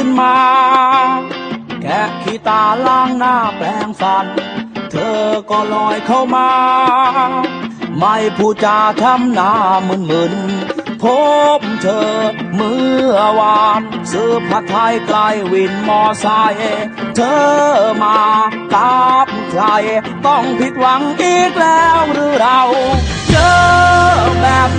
ขึ้นมา แกะขี้ตาล้างหน้าแปรงฟัน เธอก็ลอยเข้ามา ไม่พูดจาทำหน้ามึนมึนพบเธอเมื่อวานซื้อผัดไทยไกลวินมอไซค์เธอมากับใคร ต้องผิดหวังอีกแล้วหรือเรา เจอแบบ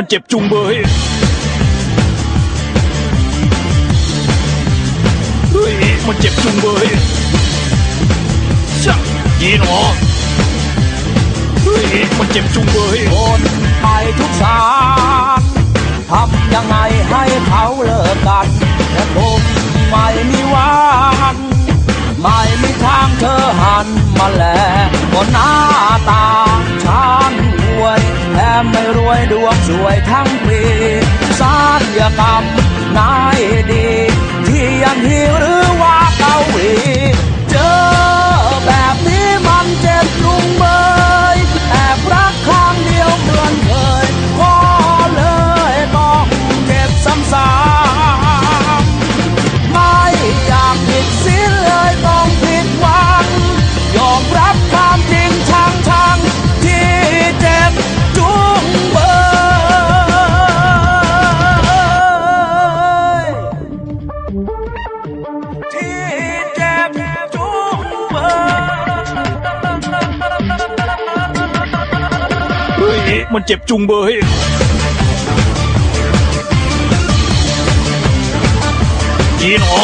มันเจ็บจุงเบยเฮ้ยมันเจ็บจุงเบยช่างยีหนอเฮ้ยมันเจ็บจุงเบยโอนไปทุกสารทำยังไงให้เขาเลิกกันแต่ผมไม่มีวันไม่มีทางเธอหันมาแลก็หน้าตา มไม่รวยดวงสวยทั้งปีสารยกรรมนายดี ที่ยันหิว ยเฮ้ยมันเจ็บจุงเบยยีหนอ